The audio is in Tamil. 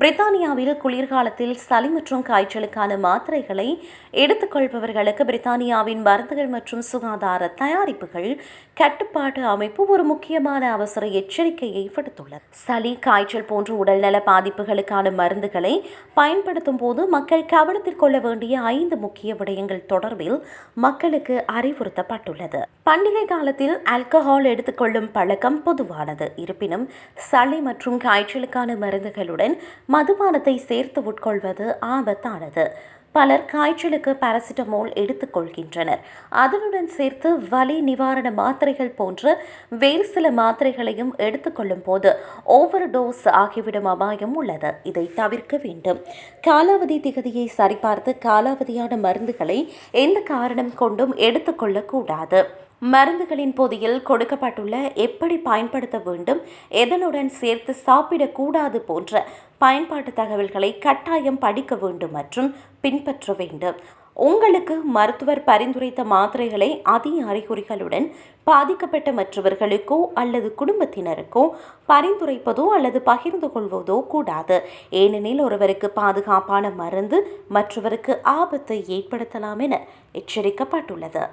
பிரித்தானியாவில் குளிர்காலத்தில் சளி மற்றும் காய்ச்சலுக்கான மாத்திரைகளை எடுத்துக்கொள்பவர்களுக்கு பிரித்தானியாவின் மருந்துகள் மற்றும் சுகாதார தயாரிப்புகள் கட்டுப்பாட்டு அமைப்பு ஒரு முக்கியமான அவசர எச்சரிக்கையை விடுத்துள்ளது. சளி காய்ச்சல் போன்ற உடல்நல பாதிப்புகளுக்கான மருந்துகளை பயன்படுத்தும் போது மக்கள் கவனத்தில் கொள்ள வேண்டிய ஐந்து முக்கிய விடயங்கள் தொடர்பில் மக்களுக்கு அறிவுறுத்தப்பட்டுள்ளது. பண்டிகை காலத்தில் ஆல்கஹால் எடுத்துக்கொள்ளும் பழக்கம் பொதுவானது. இருப்பினும் சளி மற்றும் காய்ச்சலுக்கான மருந்துகளுடன் மதுபானத்தை சேர்த்து உட்கொள்வது ஆபத்தானது. பலர் காய்ச்சலுக்கு பாராசிட்டமோல் எடுத்துக்கொள்கின்றனர் அதனுடன் சேர்த்து வலி நிவாரண மாத்திரைகள் போன்ற வேறு சில மாத்திரைகளையும் எடுத்துக்கொள்ளும் போது ஓவர் டோஸ் ஆகிவிடும் அபாயம் உள்ளது. இதை தவிர்க்க வேண்டும். காலாவதி திகதியை சரிபார்த்து காலாவதியான மருந்துகளை எந்த காரணம் கொண்டும் எடுத்துக்கொள்ளக்கூடாது மருந்துகளின் பொதியில் கொடுக்கப்பட்டுள்ள எப்படி பயன்படுத்த வேண்டும் எதனுடன் சேர்த்து சாப்பிடக்கூடாது போன்ற பயன்பாட்டு தகவல்களை கட்டாயம் படிக்க வேண்டும் மற்றும் பின்பற்ற வேண்டும். உங்களுக்கு மருத்துவர் பரிந்துரைத்த மாத்திரைகளை அதிக அறிகுறிகளுடன் பாதிக்கப்பட்ட மற்றவர்களுக்கோ அல்லது குடும்பத்தினருக்கோ பரிந்துரைப்பதோ அல்லது பகிர்ந்து கொள்வதோ கூடாது. ஏனெனில் ஒருவருக்கு பாதுகாப்பான மருந்து மற்றவருக்கு ஆபத்தை ஏற்படுத்தலாம் என எச்சரிக்கப்பட்டுள்ளது.